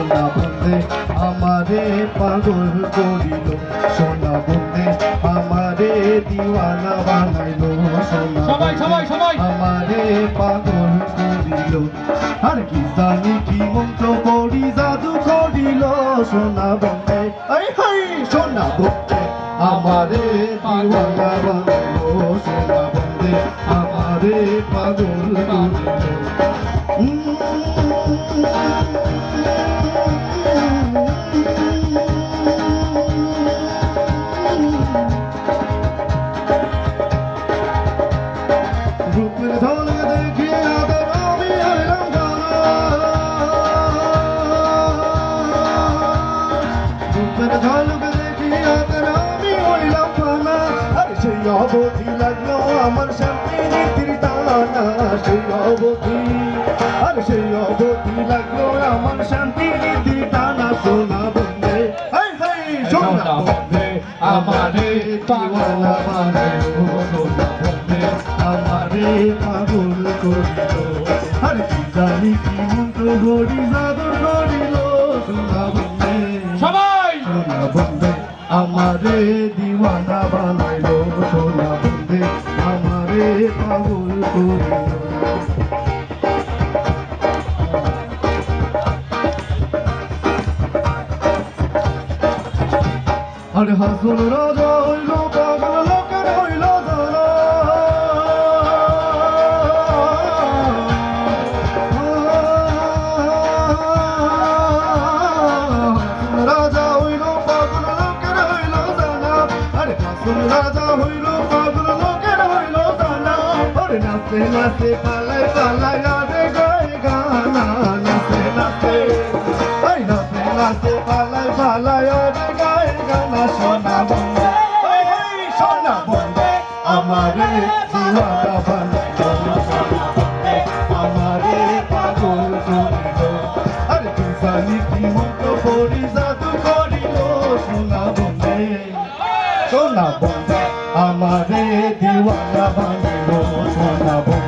সোনা বন্ধে আমারে পাগল করিল। সোনা বন্ধে আমারে দিওয়ানা বানাইল। সোনা। আমারে পাগল করিল। আর কি জানি কি মন্ত্র করি জাদু করিল। সোনা বন্ধে আই হাই সোনা বন্ধে আমারে দিওয়ানা বানাইল। সোনা বন্ধে আমারে পাগল করিল। অবধি লাগল আমার শান্তি নীতির টানা সেই অবধি আর সেই অবধি লাগল আমার শান্তি বন্ধে আমারে পাগলা সোনা বন্ধে আমারে পাগল করিল। আর কি জানি কি মন্ত্র গড়ি জাদর করিল সোনা বন্ধে সবাই! সোনা বন্ধে আমারে দিওয়ানা বানাইলো আরে হাসুন রাজা হইল পাগল লোকের হইল রাজা হইল পাগল লোকের হইল জানা আরে হাসুন রাজা হইল পাগল লোকের হইল জানা আরে নাচে নাচে পালাই পালাই নাচে পালাই পালাই আরে গায়ে আমারে দিওয়ানা কি সোনা বন্ধে।